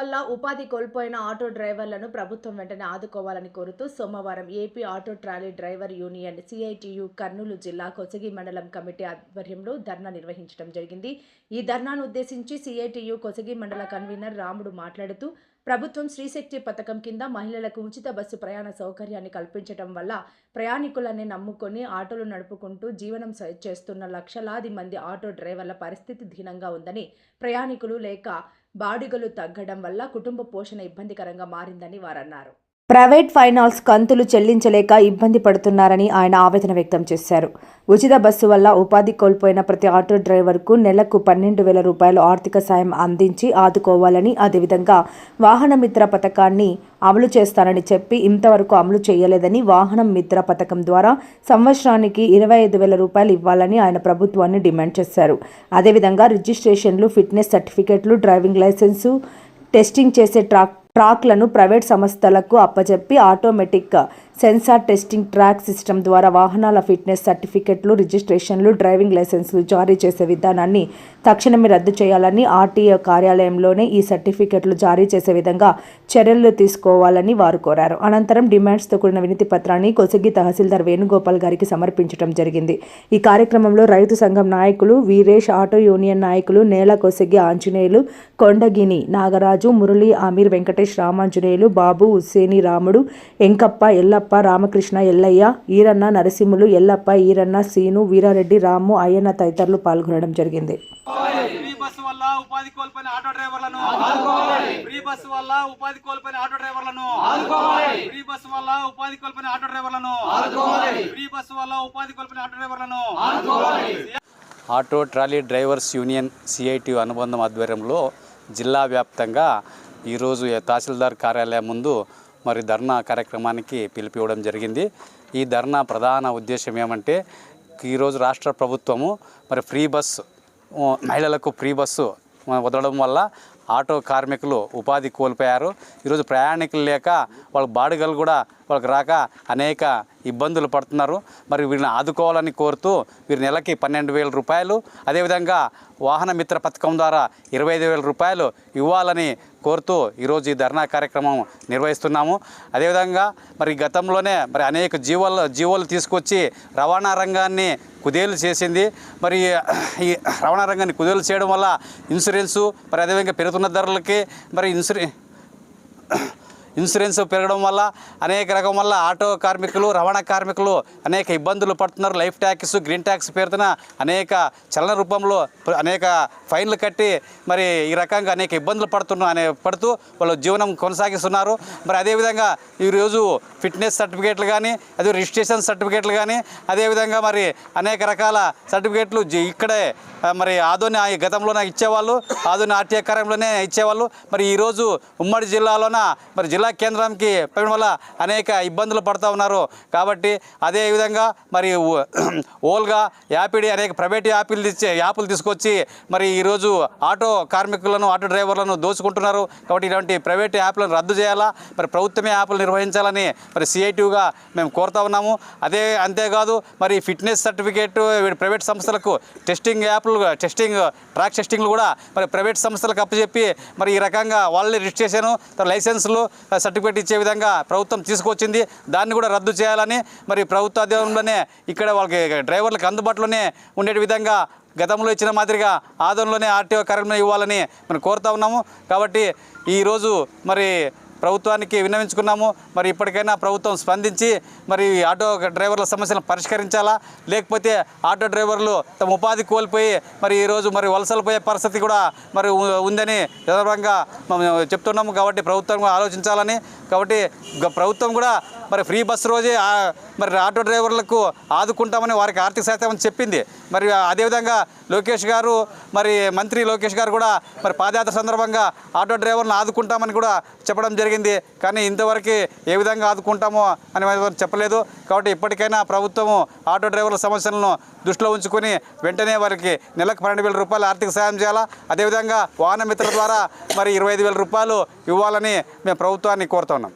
వల్ల ఉపాధి కోల్పోయిన ఆటో డ్రైవర్లను ప్రభుత్వం వెంటనే ఆదుకోవాలని కోరుతూ సోమవారం AP auto trolley driver union CITU Kurnool జిల్లా కొసగి మండలం కమిటీ ఆధ్వర్యంలో ధర్నా నిర్వహించడం జరిగింది. ఈ ధర్నాను ఉద్దేశించి సిఐటియు కొసగి మండల కన్వీనర్ రాముడు మాట్లాడుతూ ప్రభుత్వం శ్రీశక్తి పథకం కింద మహిళలకు ఉచిత బస్సు ప్రయాణ సౌకర్యాన్ని కల్పించడం వల్ల ప్రయాణికులని నమ్ముకొని ఆటోలు నడుపుకుంటూ జీవనం స- చేస్తున్న లక్షలాది మంది ఆటో డ్రైవర్ల పరిస్థితి దీనంగా ఉందని ప్రయాణికులు లేక బాడుగలు తగ్గడం వల్ల కుటుంబ పోషణ ఇబ్బందికరంగా మారిందని వారన్నారు. ప్రైవేట్ ఫైనాన్స్ కంతులు చెల్లించలేక ఇబ్బంది పడుతున్నారని ఆయన ఆవేదన వ్యక్తం చేశారు. ఉచిత బస్సు వల్ల ఉపాధి కోల్పోయిన ప్రతి ఆటో డ్రైవర్కు నెలకు పన్నెండు వేల రూపాయలు ఆర్థిక సాయం అందించి ఆదుకోవాలని అదేవిధంగా వాహన మిత్ర పథకాన్ని అమలు చేస్తానని చెప్పి ఇంతవరకు అమలు చేయలేదని వాహనం మిత్ర పథకం ద్వారా సంవత్సరానికి ఇరవై ఐదు వేల రూపాయలు ఇవ్వాలని ఆయన ప్రభుత్వాన్ని డిమాండ్ చేశారు. అదేవిధంగా రిజిస్ట్రేషన్లు ఫిట్నెస్ సర్టిఫికెట్లు డ్రైవింగ్ లైసెన్సు టెస్టింగ్ చేసే ట్రాక్ ట్రాక్లను ప్రైవేట్ సంస్థలకు అప్పచెప్పి automatic sensor testing track system ద్వారా వాహనాల ఫిట్నెస్ సర్టిఫికెట్లు రిజిస్ట్రేషన్లు డ్రైవింగ్ లైసెన్సులు జారీ చేసే విధానాన్ని తక్షణమే రద్దు చేయాలని ఆర్టీఏ కార్యాలయంలోనే ఈ సర్టిఫికెట్లు జారీ చేసే విధంగా చర్యలు తీసుకోవాలని వారు కోరారు. అనంతరం డిమాండ్స్తో కూడిన వినతి పత్రాన్ని కొసగి తహసీల్దార్ వేణుగోపాల్ గారికి సమర్పించడం జరిగింది. ఈ కార్యక్రమంలో రైతు సంఘం నాయకులు వీరేష్ ఆటో యూనియన్ నాయకులు నేల కొసగి ఆంజనేయులు కొండగిని నాగరాజు మురళి ఆమీర్ వెంకటేష్ రామాంజనేయులు బాబు హుస్సేని రాముడు ఎంకప్ప ఎల్లప్ప రామకృష్ణ ఎల్లయ్య ఈరన్న నరసింహులు ఎల్లప్ప ఈరన్న సీను వీరారెడ్డి రాము అయ్యన్న తదితరులు పాల్గొనడం జరిగింది. బస్సు వల్ల ఉపాధి కోల్పోయిన ఆటో డ్రైవర్లను ఫ్రీ బస్సు వల్ల ఉపాధి కోల్పోయిన ఆటో డ్రైవర్లను ఫ్రీ బస్సు వల్ల ఉపాధి కోల్పోయిన ఆటో డ్రైవర్లను ఫ్రీ బస్సు వల్ల ఉపాధి కోల్పోయిన auto డ్రైవర్లను auto trolley drivers union CIT అనుబంధం ఆధ్వర్యంలో జిల్లా వ్యాప్తంగా ఈరోజు తహసీల్దార్ కార్యాలయం ముందు మరి ధర్నా కార్యక్రమానికి పిలిపివ్వడం జరిగింది. ఈ ధర్నా ప్రధాన ఉద్దేశం ఏమంటే ఈరోజు రాష్ట్ర ప్రభుత్వము మరి ఫ్రీ బస్సు మహిళలకు ఫ్రీ బస్సు వదలడం వల్ల ఆటో కార్మికులు ఉపాధి కోల్పోయారు. ఈరోజు ప్రయాణికులు లేక వాళ్ళ బాడుగలు కూడా వాళ్ళకి రాక అనేక ఇబ్బందులు పడుతున్నారు. మరి వీరిని ఆదుకోవాలని కోరుతూ వీరి నెలకి పన్నెండు వేల రూపాయలు అదేవిధంగా వాహన మిత్ర పథకం ద్వారా ఇరవై ఐదు వేల రూపాయలు ఇవ్వాలని కోరుతూ ఈరోజు ఈ ధర్నా కార్యక్రమం నిర్వహిస్తున్నాము. అదేవిధంగా మరి గతంలోనే మరి అనేక జీవోలు జీవోలు తీసుకొచ్చి రవాణా రంగాన్ని కుదేలు చేసింది. మరి ఈ రవాణా రంగాన్ని కుదేలు చేయడం వల్ల ఇన్సూరెన్సు మరి అదేవిధంగా పెరుగుతున్న ధరలకి మరి ఇన్సూరెన్స్ ఇన్సూరెన్స్ పెరగడం వల్ల అనేక రకం వల్ల ఆటో కార్మికులు రవాణా కార్మికులు అనేక ఇబ్బందులు పడుతున్నారు. లైఫ్ ట్యాక్స్ గ్రీన్ ట్యాక్స్ పేరుతున్న అనేక చలన రూపంలో అనేక ఫైన్లు కట్టి మరి ఈ రకంగా అనేక ఇబ్బందులు పడుతున్న అనే పడుతూ వాళ్ళు జీవనం కొనసాగిస్తున్నారు. మరి అదేవిధంగా ఈరోజు ఫిట్నెస్ సర్టిఫికేట్లు కానీ అదే రిజిస్ట్రేషన్ సర్టిఫికేట్లు కానీ అదేవిధంగా మరి అనేక రకాల సర్టిఫికేట్లు ఇక్కడే మరి ఆదోని ఆ గతంలోనే ఇచ్చేవాళ్ళు ఆదోని ఆర్టీఏ కార్యంలోనే ఇచ్చేవాళ్ళు. మరి ఈరోజు ఉమ్మడి జిల్లాలోన మరి జిల్లా కేంద్రానికి పెట్టడం వల్ల అనేక ఇబ్బందులు పడుతూ ఉన్నారు. కాబట్టి అదేవిధంగా మరి ఓల్గా యాపిడి అనేక ప్రైవేట్ యాపిల్ ఇచ్చే యాపులు తీసుకొచ్చి మరి ఈరోజు ఆటో కార్మికులను ఆటో డ్రైవర్లను దోచుకుంటున్నారు. కాబట్టి ఇలాంటి ప్రైవేట్ యాప్లను రద్దు చేయాలా? మరి ప్రభుత్వమే యాప్లు నిర్వహించాలని మరి సిఐటివ్గా మేము కోరుతా ఉన్నాము. అదే అంతేకాదు మరి ఫిట్నెస్ సర్టిఫికేట్ ప్రైవేట్ సంస్థలకు టెస్టింగ్ యాప్లు టెస్టింగ్ ట్రాక్ టెస్టింగ్లు కూడా మరి ప్రైవేట్ సంస్థలకు అప్పచెప్పి మరి ఈ రకంగా వాళ్ళని రిజిస్ట్రేషన్ లైసెన్సులు సర్టిఫికేట్ ఇచ్చే విధంగా ప్రభుత్వం తీసుకొచ్చింది. దాన్ని కూడా రద్దు చేయాలని మరి ప్రభుత్వ అధ్యయనంలోనే ఇక్కడ వాళ్ళకి డ్రైవర్లకు అందుబాటులోనే ఉండే విధంగా గతంలో ఇచ్చిన మాదిరిగా ఆదంలోనే ఆర్టీఓ కార్యక్రమం ఇవ్వాలని మనం కోరుతా ఉన్నాము. కాబట్టి ఈరోజు మరి ప్రభుత్వానికి విన్నవించుకున్నాము. మరి ఇప్పటికైనా ప్రభుత్వం స్పందించి మరి ఈ ఆటో డ్రైవర్ల సమస్యలను పరిష్కరించాలా? లేకపోతే ఆటో డ్రైవర్లు తమ ఉపాధి కోల్పోయి మరి ఈరోజు మరి వలసలు పోయే పరిస్థితి కూడా మరి ఉందని చెప్తున్నాము కాబట్టి ప్రభుత్వం కూడా ఆలోచించాలని. కాబట్టి గ- ప్రభుత్వం కూడా మరి ఫ్రీ బస్సు రోజే మరి ఆటో డ్రైవర్లకు ఆదుకుంటామని వారికి ఆర్థిక సహాయం చెప్పింది. మరి అదేవిధంగా లోకేష్ గారు మరి మంత్రి లోకేష్ గారు కూడా మరి పాదయాత్ర సందర్భంగా ఆటో డ్రైవర్లను ఆదుకుంటామని కూడా చెప్పడం జరిగింది. కానీ ఇంతవరకు ఏ విధంగా ఆదుకుంటామో అని చెప్పలేదు. కాబట్టి ఇప్పటికైనా ప్రభుత్వము ఆటో డ్రైవర్ల సమస్యలను దృష్టిలో ఉంచుకొని వెంటనే వారికి నెలకు పన్నెండు వేల రూపాయలు ఆర్థిక సాయం చేయాలా? అదేవిధంగా వాహన మిత్రుల ద్వారా మరి ఇరవై ఐదు వేల రూపాయలు ఇవ్వాలని మేము ప్రభుత్వాన్ని కోరుతున్నాం.